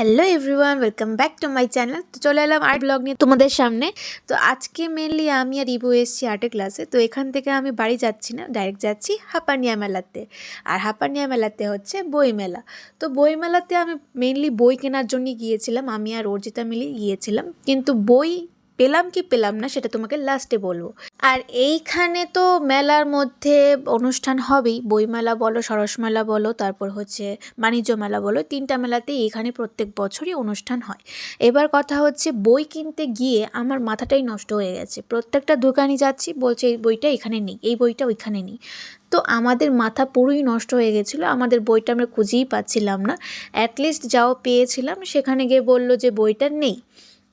Hello everyone welcome back to my channel তো চলে এলাম আর্ট ব্লগ নিয়ে তোমাদের সামনে। তো আজকে মেনলি আমি আর ইবু এসেছি আর্টের ক্লাসে তো এখান থেকে আমি বাড়ি যাচ্ছি না ডাইরেক্ট যাচ্ছি হাপানিয়া মেলাতে। আর হাপানিয়া মেলাতে হচ্ছে বই মেলা তো বই মেলাতে আমি মেনলি বই কেনার জন্য গিয়েছিলাম, আমি আর অর্জিতা মিলে গিয়েছিলাম। কিন্তু বই পেলাম কি পেলাম না সেটা তোমাকে লাস্টে বলব। আর এইখানে তো মেলার মধ্যে অনুষ্ঠান হবেই। বইমেলা বলো সরস মেলা বলো, তারপর হচ্ছে বাণিজ্য মেলা বলো, তিনটা মেলাতেই এখানে প্রত্যেক বছরই অনুষ্ঠান হয়। এবার কথা হচ্ছে বই কিনতে গিয়ে আমার মাথাটাই নষ্ট হয়ে গেছে। প্রত্যেকটা দোকানে যাচ্ছি, বলছে এই বইটা এখানে নেই, এই বইটা ওইখানে নেই। তো আমাদের মাথা পুরোই নষ্ট হয়ে গেছিল, আমাদের বইটা আমরা খুঁজেই পাচ্ছিলাম না। অ্যাটলিস্ট যাও পেয়েছিলাম, সেখানে গিয়ে বলল যে বইটা নেই।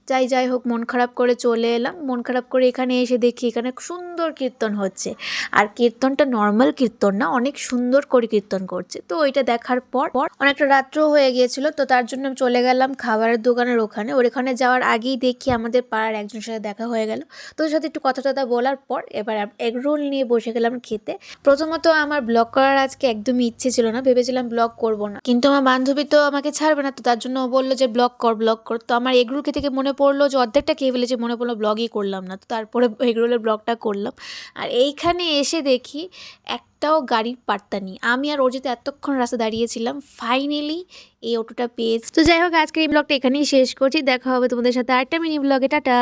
যাই যাই হোক, মন খারাপ করে চলে এলাম। মন খারাপ করে এখানে এসে দেখি এখানে সুন্দর কীর্তন হচ্ছে। আর কীর্তনটা নর্মাল কীর্তন না, অনেক সুন্দর করে কীর্তন করছে। তো ওইটা দেখার পর পর অনেকটা রাত্র হয়ে গিয়েছিল, তো তার জন্য আমি চলে গেলাম খাবারের দোকানের ওখানে। ওর ওখানে যাওয়ার আগেই দেখি আমাদের পাড়ার একজনের সাথে দেখা হয়ে গেল। তো ওর সাথে একটু কথা টথা বলার পর এবার এগ রোল নিয়ে বসে গেলাম খেতে। প্রথমত আমার ব্লগ করার আজকে একদমই ইচ্ছে ছিল না, ভেবেছিলাম ব্লগ করব না। কিন্তু আমার বান্ধবী তো আমাকে ছাড়বে না, তো তার জন্য ও বলল যে, ব্লগ কর ব্লগ কর। তো আমার এগরোল খেতে মনে পড়ল, যে অর্ধেকটা খেয়ে ফেলেছে, মনে পড়ল ব্লগই করলাম না। তো তারপরে এগরোলের ব্লগটা করলাম। আর এইখানে এসে দেখি একটাও গাড়ির পাত্তা নেই। আমি আর অর্জিত এতক্ষণ রাস্তা দাঁড়িয়েছিলাম ফাইনালি এই অটোটা পেয়েছি। তো যাই হোক, আজকের এই ব্লগটা এখানেই শেষ করছি। দেখা হবে তোমাদের সাথে আরেকটা মিনি ব্লগে টাটা!